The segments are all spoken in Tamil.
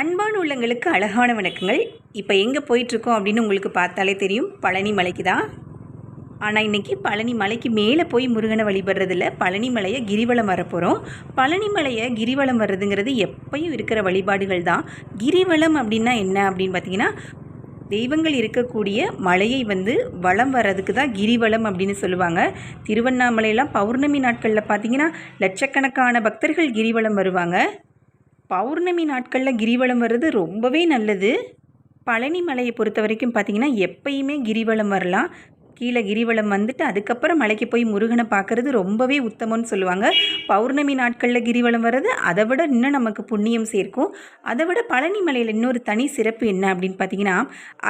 அன்பான உள்ளங்களுக்கு அழகான வணக்கங்கள். இப்போ எங்கே போயிட்டுருக்கோம் அப்படின்னு உங்களுக்கு பார்த்தாலே தெரியும். பழனி மலைக்கு தான். ஆனால் இன்றைக்கி பழனி மலைக்கு மேலே போய் முருகனை வழிபடுறதில்ல. பழனி மலையை கிரிவலம் வரப்போகிறோம் பழனி மலையை கிரிவலம் வர்றதுங்கிறது எப்பயும் இருக்கிற வழிபாடுகள் தான். கிரிவலம் அப்படின்னா என்ன அப்படின்னு பார்த்தீங்கன்னா தெய்வங்கள் இருக்கக்கூடிய மலையை வந்து வலம் வர்றதுக்கு தான் கிரிவலம் அப்படின்னு சொல்லுவாங்க. திருவண்ணாமலையெல்லாம் பௌர்ணமி நாட்களில் பார்த்தீங்கன்னா லட்சக்கணக்கான பக்தர்கள் கிரிவலம் வருவாங்க. பௌர்ணமி நாட்களில் கிரிவலம் வர்றது ரொம்பவே நல்லது. பழனி மலையை பொறுத்த வரைக்கும் பார்த்திங்கன்னா எப்பயுமே கிரிவலம் வரலாம். கீழே கிரிவலம் வந்துட்டு அதுக்கப்புறம் மலைக்கு போய் முருகனை பார்க்குறது ரொம்பவே உத்தமம்னு சொல்லுவாங்க. பௌர்ணமி நாட்களில் கிரிவலம் வர்றது அதை விட இன்னும் நமக்கு புண்ணியம் சேர்க்கும். அதை விட பழனி மலையில் இன்னொரு தனி சிறப்பு என்ன அப்படின்னு பார்த்தீங்கன்னா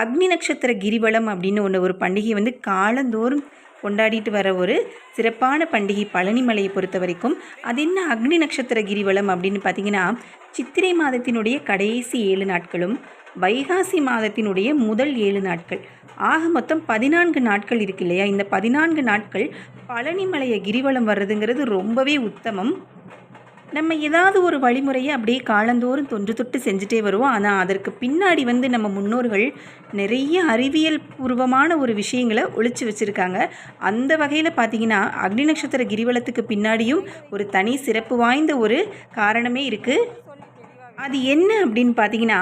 அக்னி நட்சத்திர கிரிவலம் அப்படின்னு ஒன்று ஒரு பண்டிகை வந்து காலந்தோறும் கொண்டாடிட்டு வர ஒரு சிறப்பான பண்டிகை பழனி மலையை பொறுத்த வரைக்கும். அது என்ன அக்னி நட்சத்திர கிரிவலம் அப்படின்னு பார்த்தீங்கன்னா சித்திரை மாதத்தினுடைய கடைசி ஏழு நாட்களும் வைகாசி மாதத்தினுடைய முதல் ஏழு நாட்கள். ஆக மொத்தம் பதினான்கு நாட்கள் இருக்கு இல்லையா? இந்த பதினான்கு நாட்கள் பழனிமலையை கிரிவலம் வர்றதுங்கிறது ரொம்பவே உத்தமம். நம்ம ஏதாவது ஒரு வழிமுறையை அப்படியே காலந்தோறும் தொன்று தொட்டு செஞ்சுட்டே வருவோம். ஆனால் அதற்கு பின்னாடி வந்து நம்ம முன்னோர்கள் நிறைய அறிவியல் பூர்வமான ஒரு விஷயங்களை ஒழிச்சு வச்சுருக்காங்க. அந்த வகையில் பார்த்தீங்கன்னா அக்னி நட்சத்திர கிரிவலத்துக்கு பின்னாடியும் ஒரு தனி சிறப்பு வாய்ந்த ஒரு காரணமே இருக்குது அது என்ன அப்படின்னு பார்த்தீங்கன்னா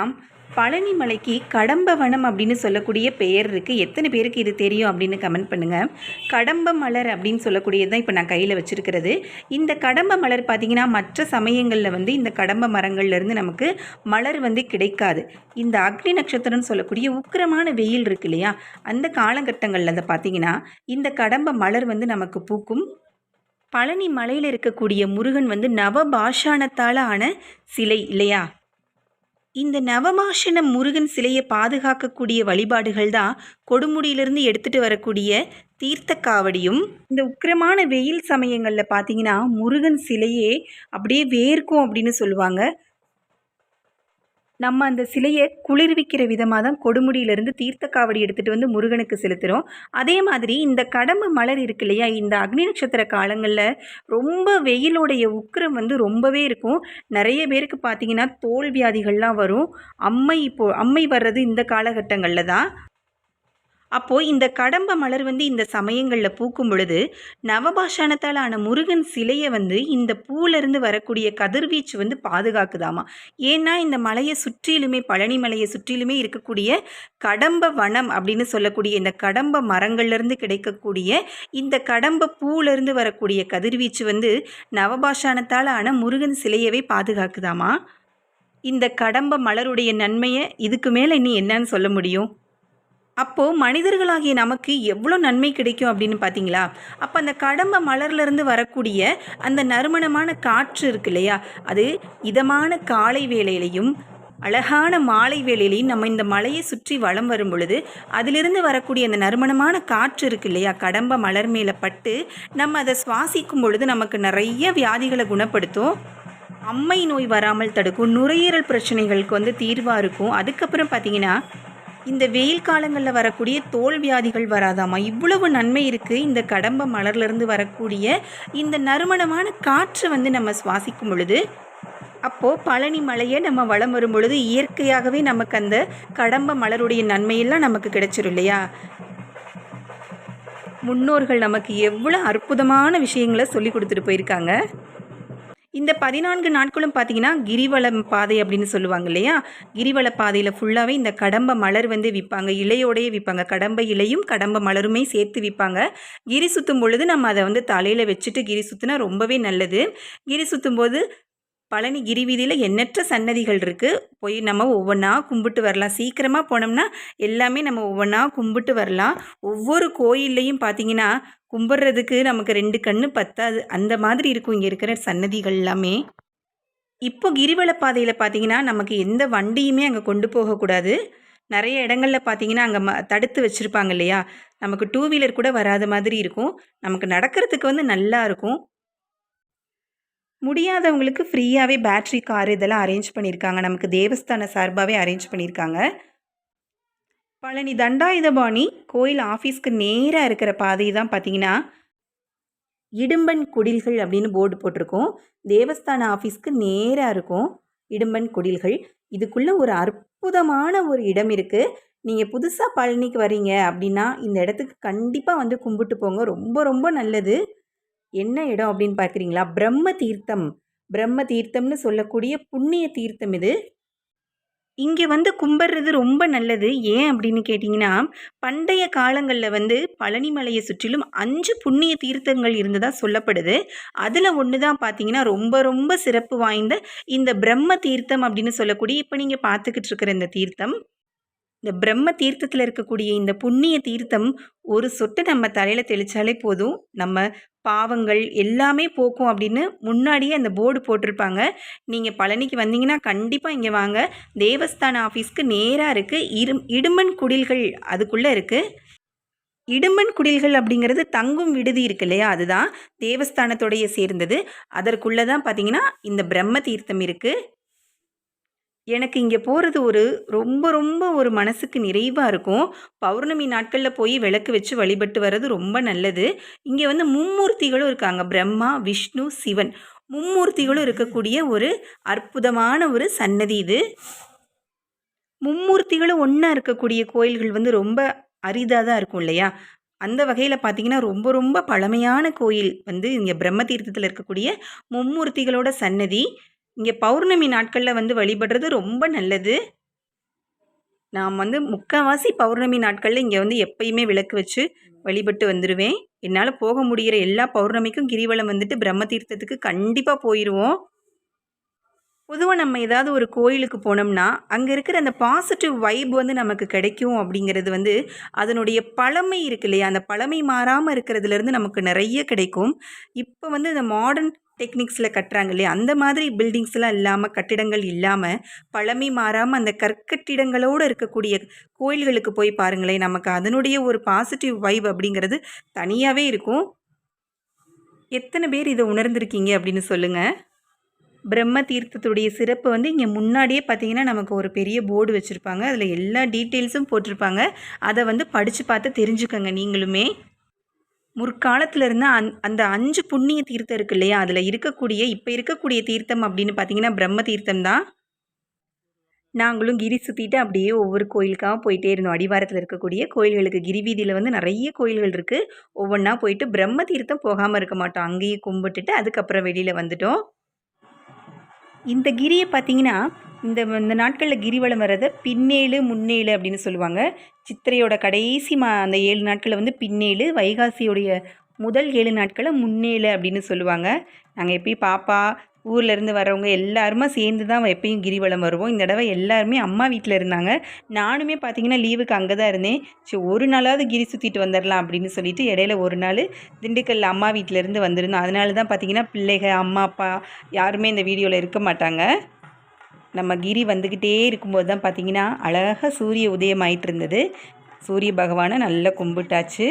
பழனி மலைக்கு கடம்ப வனம் அப்படின்னு சொல்லக்கூடிய பெயர் இருக்குது எத்தனை பேருக்கு இது தெரியும் அப்படின்னு கமெண்ட் பண்ணுங்கள் கடம்ப மலர் அப்படின்னு சொல்லக்கூடியது தான் இப்போ நான் கையில் வச்சுருக்கிறது. இந்த கடம்ப மலர் பார்த்திங்கன்னா மற்ற சமயங்களில் வந்து இந்த கடம்ப மரங்கள்லேருந்து நமக்கு மலர் வந்து கிடைக்காது. இந்த அக்னி நட்சத்திரம்னு சொல்லக்கூடிய உக்கிரமான வெயில் இருக்கு இல்லையா? அந்த காலகட்டங்களில் அதை பார்த்திங்கன்னா இந்த கடம்ப மலர் வந்து நமக்கு பூக்கும். பழனி மலையில் இருக்கக்கூடிய முருகன் வந்து நவபாஷானத்தால் ஆன சிலை இல்லையா? இந்த நவமாஷன முருகன் சிலையை பாதுகாக்கக்கூடிய வழிபாடுகள் தான் கொடுமுடியிலிருந்து எடுத்துகிட்டு வரக்கூடிய தீர்த்த காவடியும் இந்த உக்கிரமான வெயில் சமயங்களில் பார்த்தீங்கன்னா முருகன் சிலையே அப்படியே வேர்க்கும் அப்படின்னு சொல்லுவாங்க. நம்ம அந்த சிலையை குளிர்விக்கிற விதமாக தான் கொடுமுடியிலேருந்து தீர்த்த காவடி எடுத்துகிட்டு வந்து முருகனுக்கு செலுத்துகிறோம் அதே மாதிரி இந்த கடம்பு மலர் இருக்கு இல்லையா? இந்த அக்னி நட்சத்திர காலங்களில் ரொம்ப வெயிலோடைய உக்கிரம் வந்து ரொம்பவே இருக்கும். நிறைய பேருக்கு பார்த்தீங்கன்னா தோல் வியாதிகள்லாம் வரும். அம்மை இப்போ அம்மை வர்றது இந்த காலகட்டங்களில் தான். அப்போது இந்த கடம்ப மலர் வந்து இந்த சமயங்களில் பூக்கும் பொழுது நவபாஷாணத்தால் ஆன முருகன் சிலையை வந்து இந்த பூவிலிருந்து வரக்கூடிய கதிர்வீச்சு வந்து பாதுகாக்குதாமா? ஏன்னா இந்த மலையை சுற்றிலுமே பழனி மலையை சுற்றிலுமே இருக்கக்கூடிய கடம்ப வனம் அப்படின்னு சொல்லக்கூடிய இந்த கடம்ப மரங்கள்லேருந்து கிடைக்கக்கூடிய இந்த கடம்ப பூவிலிருந்து வரக்கூடிய கதிர்வீச்சு வந்து நவபாஷாணத்தால் ஆன முருகன் சிலையவே பாதுகாக்குதாமா? இந்த கடம்ப மலருடைய நன்மையை இதுக்கு மேலே இனி என்னன்னு சொல்ல முடியும்? அப்போது மனிதர்களாகிய நமக்கு எவ்வளோ நன்மை கிடைக்கும் அப்படின்னு பார்த்தீங்களா? அப்போ அந்த கடம்ப மலர்லேருந்து வரக்கூடிய அந்த நறுமணமான காற்று இருக்கு இல்லையா? அது இதமான காலை வேளையிலையும் அழகான மாலை வேளையிலையும் நம்ம இந்த மலையை சுற்றி வளம் வரும் பொழுது அதிலிருந்து வரக்கூடிய அந்த நறுமணமான காற்று இருக்கு இல்லையா? கடம்ப மலர் மேலே பட்டு நம்ம அதை சுவாசிக்கும் பொழுது நமக்கு நிறைய வியாதிகளை குணப்படுத்தும். அம்மை நோய் வராமல் தடுக்கும் நுரையீரல் பிரச்சனைகளுக்கு வந்து தீர்வாக இருக்கும். அதுக்கப்புறம் பார்த்தீங்கன்னா இந்த வெயில் காலங்களில் வரக்கூடிய தோல் வியாதிகள் வராதாமா? இவ்வளவு நன்மை இருக்குது இந்த கடம்ப மலர்லேருந்து வரக்கூடிய இந்த நறுமணமான காற்று வந்து நம்ம சுவாசிக்கும் பொழுது அப்போது பழனி மலையை நம்ம வளம் வரும் பொழுது இயற்கையாகவே நமக்கு அந்த கடம்ப மலருடைய நன்மையெல்லாம் நமக்கு கிடைச்சிரும் இல்லையா? முன்னோர்கள் நமக்கு எவ்வளோ அற்புதமான விஷயங்களை சொல்லி கொடுத்துட்டு போயிருக்காங்க. இந்த பதினான்கு நாட்களும் பார்த்தீங்கன்னா கிரிவலம் பாதை அப்படின்னு சொல்லுவாங்க இல்லையா? கிரிவல பாதையில் ஃபுல்லாகவே இந்த கடம்ப மலர் வந்து விற்பாங்க இலையோடையே விற்பாங்க கடம்ப இலையும் கடம்ப மலருமே சேர்த்து விற்பாங்க கிரி சுற்றும் பொழுது நம்ம அதை வந்து தலையில் வச்சுட்டு கிரி சுற்றினா ரொம்பவே நல்லது. கிரி சுற்றும் போது பழனி கிரி வீதியில் எண்ணற்ற சன்னதிகள் இருக்குது போய் நம்ம ஒவ்வொன்றா கும்பிட்டு வரலாம். சீக்கிரமாக போனோம்னா எல்லாமே நம்ம ஒவ்வொன்றா கும்பிட்டு வரலாம். ஒவ்வொரு கோயில்லையும் பார்த்தீங்கன்னா கும்பிட்றதுக்கு நமக்கு ரெண்டு கண்ணு பத்தாது. அந்த மாதிரி இருக்கும் இங்கே இருக்கிற சன்னதிகள் எல்லாமே. இப்போ கிரிவல பாதையில் பார்த்தீங்கன்னா நமக்கு எந்த வண்டியுமே அங்கே கொண்டு போகக்கூடாது நிறைய இடங்களில் பார்த்தீங்கன்னா அங்கே ம தடுத்து வச்சுருப்பாங்க இல்லையா? நமக்கு டூ வீலர் கூட வராத மாதிரி இருக்கும். நமக்கு நடக்கிறதுக்கு வந்து நல்லா இருக்கும். முடியாதவங்களுக்கு ஃப்ரீயாகவே பேட்ரி கார் இதெல்லாம் அரேஞ்ச் பண்ணியிருக்காங்க நமக்கு தேவஸ்தான சார்பாகவே அரேஞ்ச் பண்ணியிருக்காங்க பழனி தண்டாயுதபாணி கோயில் ஆஃபீஸ்க்கு நேராக இருக்கிற பாதை தான் பார்த்தீங்கன்னா இடும்பன் குடில்கள் அப்படின்னு போர்டு போட்டிருக்கோம். தேவஸ்தான ஆஃபீஸ்க்கு நேராக இருக்கும் இடும்பன் குடில்கள். இதுக்குள்ளே ஒரு அற்புதமான ஒரு இடம் இருக்குது நீங்கள் புதுசாக பழனிக்கு வரீங்க அப்படின்னா இந்த இடத்துக்கு கண்டிப்பாக வந்து கும்பிட்டு போங்க. ரொம்ப ரொம்ப நல்லது. என்ன இடம் அப்படின்னு பார்க்குறீங்களா? பிரம்ம தீர்த்தம். பிரம்ம தீர்த்தம்னு சொல்லக்கூடிய புண்ணிய தீர்த்தம் இது. இங்கே வந்து கும்பிட்றது ரொம்ப நல்லது. ஏன் அப்படின்னு கேட்டிங்கன்னா பண்டைய காலங்களில் வந்து பழனிமலையை சுற்றிலும் அஞ்சு புண்ணிய தீர்த்தங்கள் இருந்ததாக சொல்லப்படுது. அதில் ஒன்று தான் பார்த்தீங்கன்னா ரொம்ப ரொம்ப சிறப்பு வாய்ந்த இந்த பிரம்ம தீர்த்தம் அப்படின்னு சொல்லக்கூடிய இப்போ நீங்கள் பார்த்துக்கிட்டு இருக்கிற இந்த தீர்த்தம். இந்த பிரம்ம தீர்த்தத்தில் இருக்கக்கூடிய இந்த புண்ணிய தீர்த்தம் ஒரு சொட்டு நம்ம தலையில் தெளித்தாலே போதும். நம்ம பாவங்கள் எல்லாமே போக்கும் அப்படின்னு முன்னாடியே அந்த போர்டு போட்டிருப்பாங்க. நீங்கள் பழனிக்கு வந்தீங்கன்னா கண்டிப்பாக இங்கே வாங்க. தேவஸ்தான ஆஃபீஸ்க்கு நேராக இருக்குது இரு இடுமன் குடில்கள் அதுக்குள்ளே இருக்குது இடுமன் குடில்கள் அப்படிங்கிறது தங்கும் விடுதி இருக்கு இல்லையா? அதுதான் தேவஸ்தானத்தோடைய சேர்ந்தது. அதற்குள்ளே தான் பார்த்தீங்கன்னா இந்த பிரம்ம தீர்த்தம் இருக்குது எனக்கு இங்கே போகிறது ஒரு ரொம்ப ரொம்ப ஒரு மனசுக்கு நிறைவாக இருக்கும். பௌர்ணமி நாட்களில் போய் விளக்கு வச்சு வழிபட்டு வர்றது ரொம்ப நல்லது. இங்கே வந்து மும்மூர்த்திகளும் இருக்காங்க. பிரம்மா விஷ்ணு சிவன். மும்மூர்த்திகளும் இருக்கக்கூடிய ஒரு அற்புதமான ஒரு சன்னதி இது. மும்மூர்த்திகளும் ஒன்றா இருக்கக்கூடிய கோயில்கள் வந்து ரொம்ப அரிதாக தான் இருக்கும் இல்லையா? அந்த வகையில் பார்த்தீங்கன்னா ரொம்ப ரொம்ப பழமையான கோயில் வந்து இங்கே பிரம்ம தீர்த்தத்தில் இருக்கக்கூடிய மும்மூர்த்திகளோட சன்னதி. இங்கே பௌர்ணமி நாட்களில் வந்து வழிபடுறது ரொம்ப நல்லது. நான் வந்து முக்கால்வாசி பௌர்ணமி நாட்களில் இங்கே வந்து எப்பயுமே விளக்கு வச்சு வழிபட்டு வந்துடுவேன் என்னால் போக முடிகிற எல்லா பௌர்ணமிக்கும் கிரிவலம் வந்துட்டு பிரம்ம தீர்த்தத்துக்கு கண்டிப்பாக போயிடுவோம் பொதுவாக நம்ம ஏதாவது ஒரு கோயிலுக்கு போனோம்னா அங்கே இருக்கிற அந்த பாசிட்டிவ் வைப் வந்து நமக்கு கிடைக்கும் அப்படிங்கிறது வந்து அதனுடைய பழமை இருக்கு இல்லையா? அந்த பழமை மாறாமல் இருக்கிறதுலேருந்து நமக்கு நிறைய கிடைக்கும். இப்போ வந்து இந்த மாடர்ன் டெக்னிக்ஸில் கட்டுறாங்க இல்லையா? அந்த மாதிரி பில்டிங்ஸ்லாம் இல்லாமல் கட்டிடங்கள் இல்லாமல் பழமை மாறாமல் அந்த கற்கட்டிடங்களோடு இருக்கக்கூடிய கோயில்களுக்கு போய் பாருங்களேன். நமக்கு அதனுடைய ஒரு பாசிட்டிவ் வைப் அப்படிங்கிறது தனியாகவே இருக்கும். எத்தனை பேர் இதை உணர்ந்திருக்கீங்க அப்படின்னு சொல்லுங்கள் பிரம்ம தீர்த்தத்துடைய சிறப்பு வந்து இங்கே முன்னாடியே பார்த்தீங்கன்னா நமக்கு ஒரு பெரிய போர்டு வச்சுருப்பாங்க. அதில் எல்லா டீட்டெயில்ஸும் போட்டிருப்பாங்க. அதை வந்து படித்து பார்த்து தெரிஞ்சுக்கோங்க நீங்களுமே. முற்காலத்தில் இருந்த அந் அந்த அஞ்சு புண்ணிய தீர்த்தம் இருக்கு இல்லையா? அதில் இருக்கக்கூடிய இப்போ இருக்கக்கூடிய தீர்த்தம் அப்படின்னு பார்த்தீங்கன்னா பிரம்ம தீர்த்தம் தான். நாங்களும் கிரி சுற்றிட்டு அப்படியே ஒவ்வொரு கோயிலுக்காக போயிட்டே இருந்தோம். அடிவாரத்தில் இருக்கக்கூடிய கோயில்களுக்கு. கிரிவீதியில் வந்து நிறைய கோயில்கள் இருக்குது ஒவ்வொன்றா போயிட்டு பிரம்ம தீர்த்தம் போகாமல் இருக்க மாட்டோம். அங்கேயே கும்பிட்டுட்டு அதுக்கப்புறம் வெளியில் வந்துட்டோம். இந்த கிரியை பார்த்தீங்கன்னா இந்த இந்த நாட்களில் கிரிவலம் வர்றதை பின்னேழு முன்னேழு அப்படின்னு சொல்லுவாங்க. சித்திரையோட கடைசி மா அந்த ஏழு நாட்களில் வந்து பின்னேழு வைகாசியோடைய முதல் ஏழு நாட்களை முன்னேழு அப்படின்னு சொல்லுவாங்க. நாங்கள் எப்பயும் பாப்பா ஊர்லேருந்து வரவங்க எல்லாருமே சேர்ந்து தான் எப்பயும் கிரிவலம் வருவோம். இந்த தடவை எல்லாருமே அம்மா வீட்டில் இருந்தாங்க. நானுமே பார்த்தீங்கன்னா லீவுக்கு அங்கே தான் இருந்தேன். சரி ஒரு நாளாவது கிரி சுற்றிட்டு வந்துடலாம் அப்படின்னு சொல்லிட்டு இடையில ஒரு நாள் திண்டுக்கல் அம்மா வீட்டிலேருந்து வந்திருந்தோம். அதனால தான் பார்த்தீங்கன்னா பிள்ளைகள் அம்மா அப்பா யாருமே இந்த வீடியோவில் இருக்க மாட்டாங்க. நம்ம கிரி வந்துக்கிட்டே இருக்கும்போது தான் பார்த்தீங்கன்னா அழகாக சூரிய உதயம் ஆயிட்டு இருந்தது சூரிய பகவானை நல்லா கும்பிட்டாச்சு.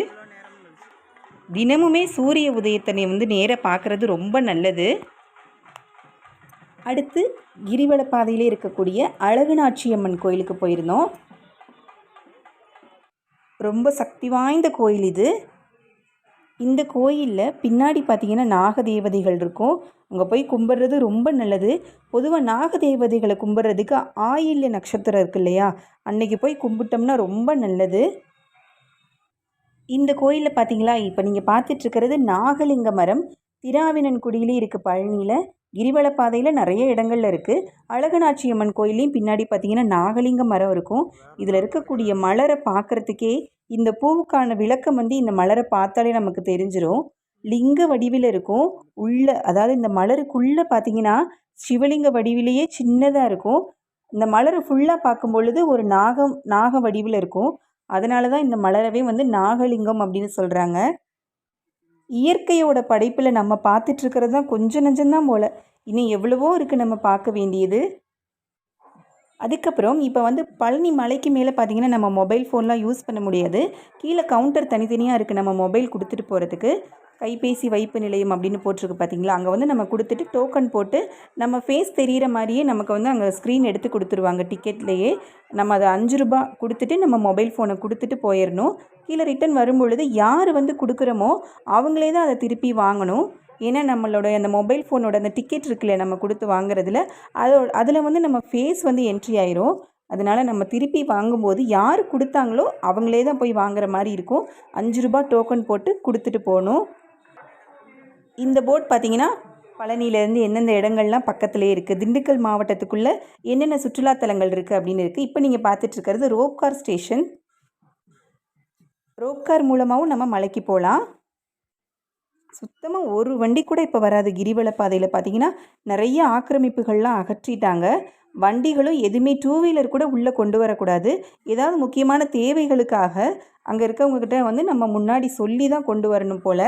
தினமுமே சூரிய உதயத்தனை வந்து நேராக பார்க்குறது ரொம்ப நல்லது. அடுத்து கிரிவல பாதையிலே இருக்கக்கூடிய அழகுநாச்சியம்மன் கோயிலுக்கு போயிருந்தோம். ரொம்ப சக்தி வாய்ந்த கோயில் இது. இந்த கோயிலில் பின்னாடி பார்த்தீங்கன்னா நாகதேவதைகள் இருக்கும். அங்கே போய் கும்பிட்றது ரொம்ப நல்லது. பொதுவாக நாகதேவதைகளை கும்பிட்றதுக்கு ஆயில்ய நட்சத்திரம் இருக்கு இல்லையா? அன்னைக்கு போய் கும்பிட்டோம்னா ரொம்ப நல்லது. இந்த கோயிலில் பார்த்தீங்களா இப்போ நீங்கள் பார்த்துட்ருக்கிறது நாகலிங்க மரம். திராவினன்குடியிலே இருக்குது பழனியில். கிரிவல பாதையில் நிறைய இடங்கள்ல இருக்குது அழகனாட்சியம்மன் கோயிலையும் பின்னாடி பார்த்தீங்கன்னா நாகலிங்க மரம் இருக்கும். இதில் இருக்கக்கூடிய மலரை பார்க்குறதுக்கே இந்த பூவுக்கான விளக்கம் வந்து இந்த மலரை பார்த்தாலே நமக்கு தெரிஞ்சிடும் லிங்க வடிவில் இருக்கும். உள்ள அதாவது இந்த மலருக்குள்ளே பார்த்தீங்கன்னா சிவலிங்க வடிவிலேயே சின்னதாக இருக்கும். இந்த மலரை ஃபுல்லாக பார்க்கும் பொழுது ஒரு நாகம் நாக வடிவில் இருக்கும். அதனால தான் இந்த மலரவே வந்து நாகலிங்கம் அப்படின்னு சொல்கிறாங்க இயற்கையோட படைப்பில் நம்ம பார்த்துட்ருக்கிறது தான் கொஞ்சம் நஞ்சம்தான் போல். இன்னும் எவ்வளவோ இருக்குது நம்ம பார்க்க வேண்டியது. அதுக்கப்புறம் இப்போ வந்து பழனி மலைக்கு மேலே பார்த்தீங்கன்னா நம்ம மொபைல் ஃபோன்லாம் யூஸ் பண்ண முடியாது. கீழே கவுண்டர் தனித்தனியாக இருக்குது நம்ம மொபைல் கொடுத்துட்டு போகிறதுக்கு கைபேசி வைப்பு நிலையம் அப்படின்னு போட்டிருக்கு பார்த்தீங்களா அங்கே வந்து நம்ம கொடுத்துட்டு டோக்கன் போட்டு நம்ம ஃபேஸ் தெரிகிற மாதிரியே நமக்கு வந்து அங்கே ஸ்க்ரீன் எடுத்து கொடுத்துருவாங்க. டிக்கெட்லேயே நம்ம அதை அஞ்சு ரூபா கொடுத்துட்டு நம்ம மொபைல் ஃபோனை கொடுத்துட்டு போயிடணும் கீழே ரிட்டன் வரும்பொழுது யார் வந்து கொடுக்குறோமோ அவங்களே தான் அதை திருப்பி வாங்கணும். ஏன்னா நம்மளோட அந்த மொபைல் ஃபோனோட அந்த டிக்கெட் இருக்குல்ல நம்ம கொடுத்து வாங்குறதுல அதோ அதில் வந்து நம்ம ஃபேஸ் வந்து என்ட்ரி ஆயிரும். அதனால் நம்ம திருப்பி வாங்கும்போது யார் கொடுத்தாங்களோ அவங்களே தான் போய் வாங்குற மாதிரி இருக்கும். அஞ்சு ரூபாய் டோக்கன் போட்டு கொடுத்துட்டு போகணும். இந்த போட் பார்த்தீங்கன்னா பழனியிலேருந்து எந்தெந்த இடங்கள்லாம் பக்கத்துலேயே இருக்குது திண்டுக்கல் மாவட்டத்துக்குள்ளே என்னென்ன சுற்றுலாத்தலங்கள் இருக்குது அப்படின்னு இருக்குது இப்போ நீங்கள் பார்த்துட்ருக்கிறது ரோப்கார் ஸ்டேஷன் ரோப்கார் மூலமாகவும் நம்ம மலைக்கு போகலாம். சுத்தமாக ஒரு வண்டி கூட இப்போ வராது. கிரிவல பாதையில் பார்த்தீங்கன்னா நிறைய ஆக்கிரமிப்புகள்லாம் அகற்றிட்டாங்க. வண்டிகளும் எதுவுமே டூ வீலர் கூட உள்ளே கொண்டு வரக்கூடாது. ஏதாவது முக்கியமான தேவைகளுக்காக அங்கே இருக்கவங்கக்கிட்ட வந்து நம்ம முன்னாடி சொல்லி தான் கொண்டு வரணும் போல்.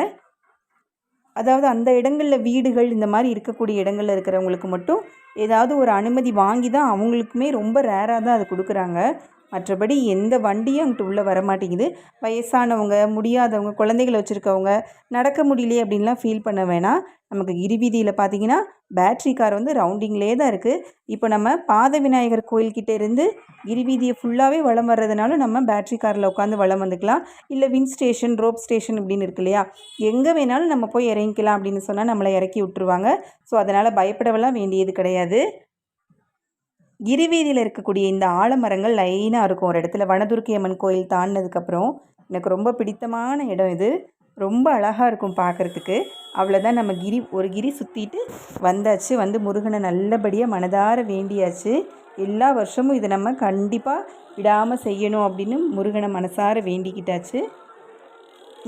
அதாவது அந்த இடங்களில் வீடுகள் இந்த மாதிரி இருக்கக்கூடிய இடங்களில் இருக்கிறவங்களுக்கு மட்டும் ஏதாவது ஒரு அனுமதி வாங்கி தான் அவங்களுக்குமே ரொம்ப ரேராக தான் அது கொடுக்குறாங்க. மற்றபடி எந்த வண்டியும் அங்கிட்டு உள்ளே வர மாட்டேங்குது. வயசானவங்க முடியாதவங்க குழந்தைகளை வச்சுருக்கவங்க நடக்க முடியலையே அப்படின்லாம் ஃபீல் பண்ண வேணாம். நமக்கு இருவீதியில் பார்த்தீங்கன்னா பேட்ரி கார் வந்து ரவுண்டிங்லேயே தான் இருக்குது இப்போ நம்ம பாத விநாயகர் கோயில்கிட்ட இருந்து இருவீதியை ஃபுல்லாகவே வளம் வர்றதுனால நம்ம பேட்ரி காரில் உட்காந்து வளம் வந்துக்கலாம். இல்லை வின் ஸ்டேஷன் ரோப் ஸ்டேஷன் அப்படின்னு இருக்கு இல்லையா? எங்கே வேணாலும் நம்ம போய் இறங்கிக்கலாம் அப்படின்னு சொன்னால் நம்மளை இறக்கி விட்டுருவாங்க. ஸோ அதனால் பயப்படவெல்லாம் வேண்டியது கிடையாது. கிரிவீதியில் இருக்கக்கூடிய இந்த ஆலமரங்கள் லைனாக இருக்கும். ஒரு இடத்துல வனதுர்க்கி அம்மன் கோயில் தாண்டினதுக்கப்புறம் எனக்கு ரொம்ப பிடித்தமான இடம் இது. ரொம்ப அழகாக இருக்கும் பார்க்குறதுக்கு. அவ்வளோதான் நம்ம கிரி ஒரு கிரி சுற்றிட்டு வந்தாச்சு. வந்து முருகனை நல்லபடியாக மனதார வேண்டியாச்சு. எல்லா வருஷமும் இதை நம்ம கண்டிப்பாக விடாமல் செய்யணும் அப்படின்னு முருகனை மனசார வேண்டிக்கிட்டாச்சு.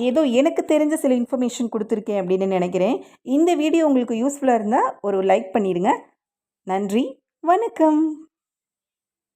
ஏதோ எனக்கு தெரிஞ்ச சில இன்ஃபர்மேஷன் கொடுத்துருக்கேன் அப்படின்னு நினைக்கிறேன். இந்த வீடியோ உங்களுக்கு யூஸ்ஃபுல்லாக இருந்தால் ஒரு லைக் பண்ணிடுங்க. நன்றி. வணக்கம்